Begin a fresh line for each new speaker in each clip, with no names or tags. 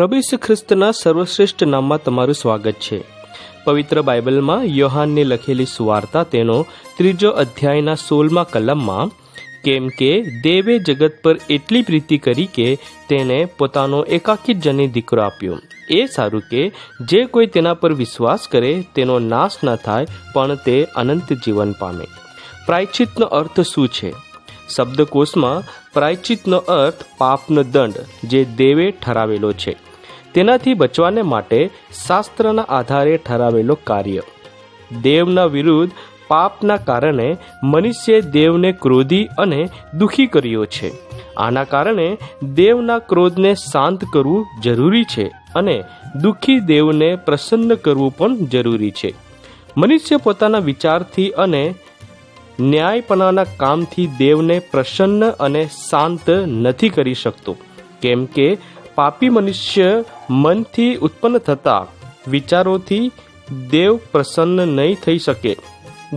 પ્રભુ ખ્રિસ્તના સર્વશ્રેષ્ઠ નામમાં તમારું સ્વાગત છે. પવિત્ર બાઇબલમાં યોહાનની લખેલી સુવાર્તા તેનો ત્રીજો અધ્યાયના સોળમાં કલમમાં, કેમ કે દેવે જગત પર એટલી પ્રીતિ કરી કે તેને પોતાનો એકાકી જની દીકરો આપ્યો. એ સારું કે જે કોઈ તેના પર વિશ્વાસ કરે તેનો નાશ ન થાય, પણ તે અનંત જીવન પામે. પ્રાયચિતનો અર્થ શું છે? શબ્દકોશમાં પ્રાયચિતનો અર્થ પાપનો દંડ, જે દેવે ઠરાવેલો છે. તેનાથી બચવાને માટે શાસ્ત્રના આધારે ઠરાવેલો કાર્ય. દેવના વિરુદ્ધ પાપના કારણે મનુષ્યે દેવને ક્રોધી અને દુખી કર્યો છે. આના કારણે દેવના ક્રોધને શાંત કરવું જરૂરી છે અને દુઃખી દેવને પ્રસન્ન કરવું પણ જરૂરી છે. મનુષ્ય પોતાના વિચારથી અને ન્યાયપણાના કામથી દેવને પ્રસન્ન અને શાંત નથી કરી શકતો. કેમ કે પાપી મનુષ્ય મનથી ઉત્પન્ન થતા વિચારોથી દેવ પ્રસન્ન નહીં થઈ શકે.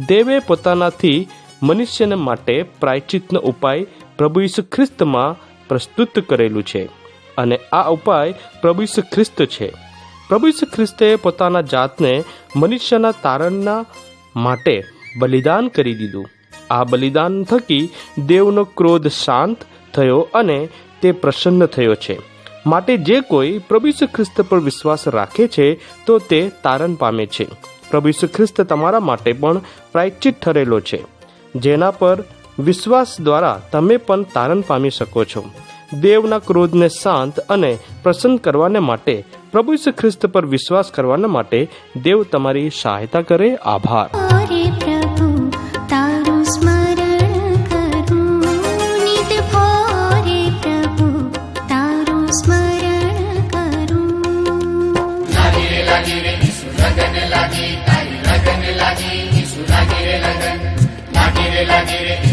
દેવે પોતાનાથી મનુષ્યને માટે પ્રાયચિતનો ઉપાય પ્રભુ ઈસુ ખ્રિસ્તમાં પ્રસ્તુત કરેલું છે અને આ ઉપાય પ્રભુ ઈસુ ખ્રિસ્ત છે. પ્રભુ ઈસુ ખ્રિસ્તે પોતાના જાતને મનુષ્યના તારણના માટે બલિદાન કરી દીધું. આ બલિદાન થકી દેવનો ક્રોધ શાંત થયો અને તે પ્રસન્ન થયો છે. માટે જે કોઈ પ્રભુ ઈસુ ખ્રિસ્ત પર વિશ્વાસ રાખે છે, તો તે તારણ પામે છે. પ્રભુ ઈસુ ખ્રિસ્ત તમારા માટે પણ પ્રાયશ્ચિત ઠરેલો છે. જેના પર વિશ્વાસ દ્વારા તમે પણ તારણ પામી શકો છો. દેવના ક્રોધને શાંત અને પ્રસન્ન કરવાને માટે, પ્રભુ ઈસુ ખ્રિસ્ત પર વિશ્વાસ કરવાના માટે દેવ તમારી સહાયતા કરે. આભાર.
लागी तारी लगन लागी इसू लागी रे लगन लागी रे लागी रे